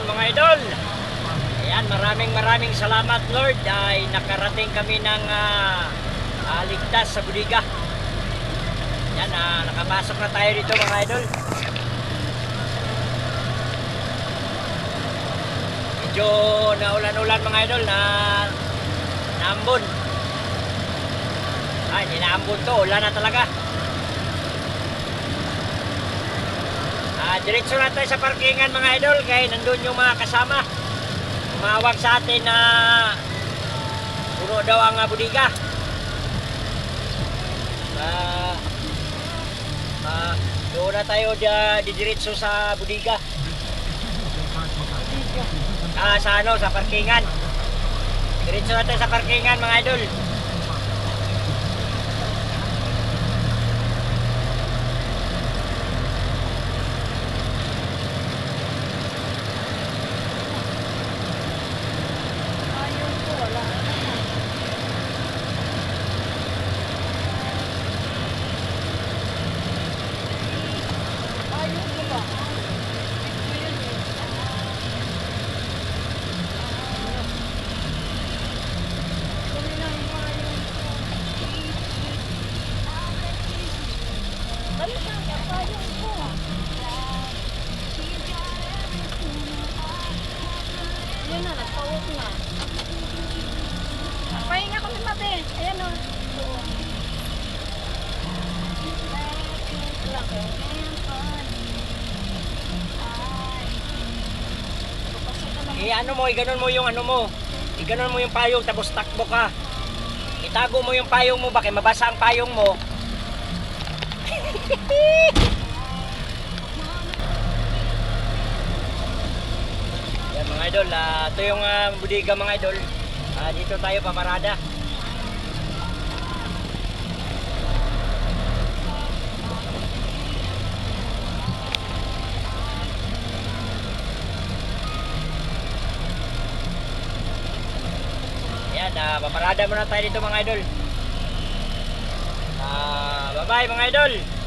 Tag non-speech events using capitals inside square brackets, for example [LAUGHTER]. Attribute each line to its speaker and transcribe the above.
Speaker 1: ulan mga idol. Ayan, maraming maraming salamat Lord ay nakarating kami ng ah, ligtas sa Budiga. Yan, ah, nakapasok na tayo dito mga idol. Medyo naulan-ulan mga idol na naambon. Ay, hindi naambon to, ulan na talaga. Diretso na tayo sa parkingan mga idol kaya nandun yung mga kasama. Tumawag sa atin na puno daw ang ah, budiga. Ah, ah, doon na tayo di, didiretso sa budiga. Ah, sa ano, sa parkingan. Diretso na tayo sa parkingan mga idol.
Speaker 2: Ayun na, nagpawak na. Pahinga kami mate. Ayan o.
Speaker 1: I ano mo, iganon mo yung ano mo. Iganon mo yung payong tapos takbo ka. Itago mo yung payong mo ba kaya mabasa ang payong mo. [LAUGHS] idol, ah, ito yung ah, budiga mga idol. Ah, dito tayo paparada. Yan, ah, paparada muna tayo dito mga idol. Ah, bye-bye mga idol.